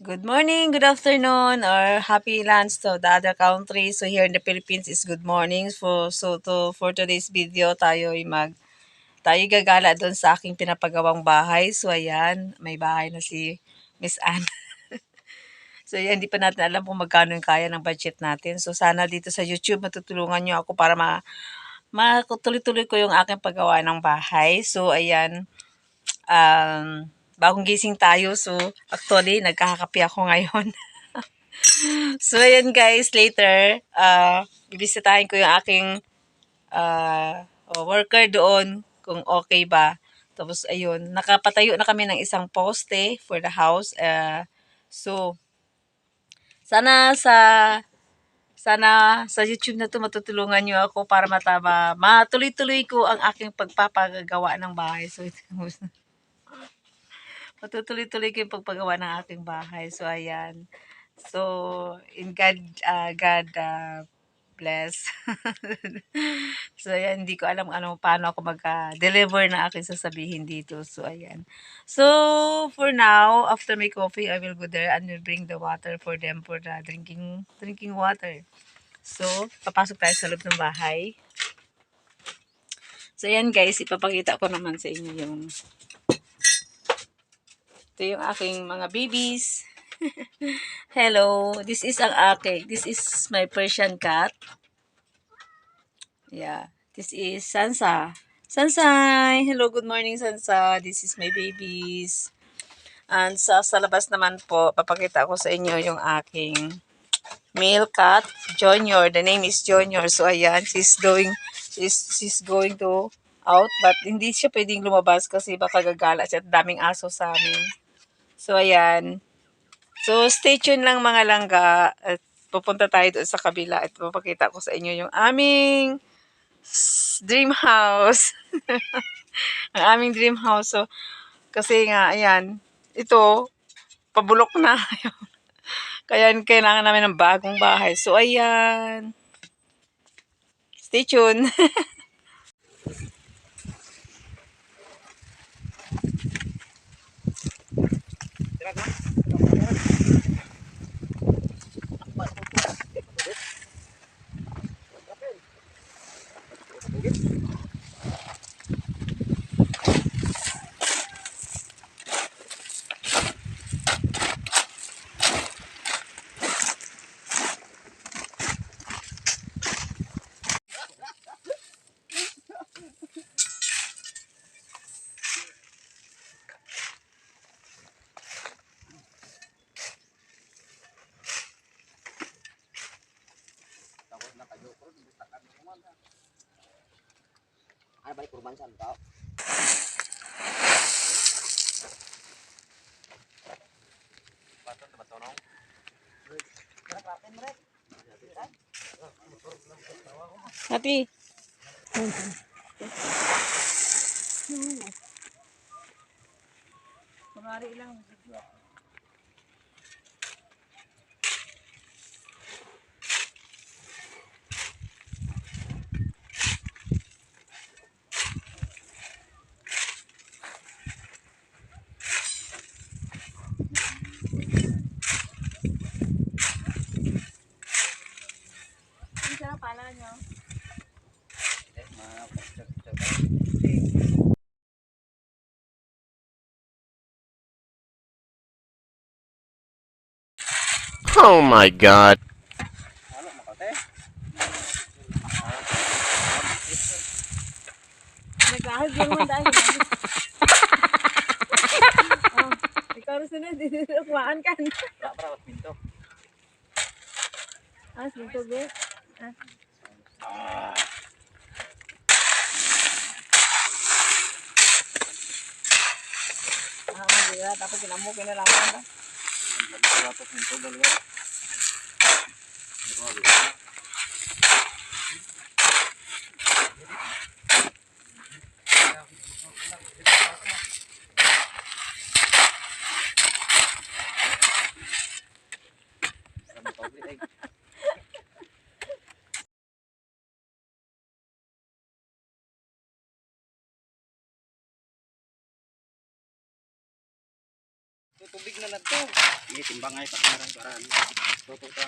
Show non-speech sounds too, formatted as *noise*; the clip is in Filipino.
Good morning, good afternoon, or happy lunch to the other country. So here in the Philippines is good morning. For so to for today's video tayo ay mag tayo gagala doon sa aking pinapagawang bahay. So ayan, may bahay na si Miss Anne. *laughs* so ayan, hindi pa natin alam kung magkano yung kaya ng budget natin. So sana dito sa YouTube matutulungan niyo ako para ma matuloy-tuloy ko yung aking paggawa ng bahay. So ayan, um, bagong gising tayo. So, actually, nagkakape ako ngayon. *laughs* so, ayan guys, later, uh, bibisitahin ko yung aking uh, worker doon kung okay ba. Tapos, ayun, nakapatayo na kami ng isang poste for the house. Uh, so, sana sa sana sa YouTube na to matutulungan niyo ako para mataba matuloy-tuloy ko ang aking pagpapagawa ng bahay. So, Matutuloy-tuloy ko yung pagpagawa ng aking bahay. So, ayan. So, in God, uh, God uh, bless. *laughs* so, ayan. Hindi ko alam ano, paano ako mag-deliver na aking sasabihin dito. So, ayan. So, for now, after my coffee, I will go there and will bring the water for them for the drinking, drinking water. So, papasok tayo sa loob ng bahay. So, ayan guys, ipapakita ko naman sa inyo yung ito yung aking mga babies. *laughs* Hello. This is ang aking. This is my Persian cat. Yeah. This is Sansa. Sansay. Hello, good morning Sansa. This is my babies. And sa, sa labas naman po, papakita ko sa inyo yung aking male cat, Junior. The name is Junior. So, ayan, she's going, she's, she's going to out. But, hindi siya pwedeng lumabas kasi baka gagala siya at daming aso sa amin. So, ayan. So, stay tuned lang mga langga. At pupunta tayo doon sa kabila at papakita ko sa inyo yung aming dream house. *laughs* Ang aming dream house. So, kasi nga, ayan, ito, pabulok na. *laughs* Kaya kailangan namin ng bagong bahay. So, ayan. Stay tuned. *laughs* Thank you. Ano ba yung kurbansan tao? Happy. Kumari lang. Oh my god. Nagkahag yung mga dahil. ikaw rin sunod, kumaan ka. Wala para mas pinto. Ah, sinto be. Ah. Ah, magigala. Tapos kinamo, kinalaman na. Wala pa pinto dalawa. Tubig na lang to. Ini timbang ay patmaran para ano. Tutok ka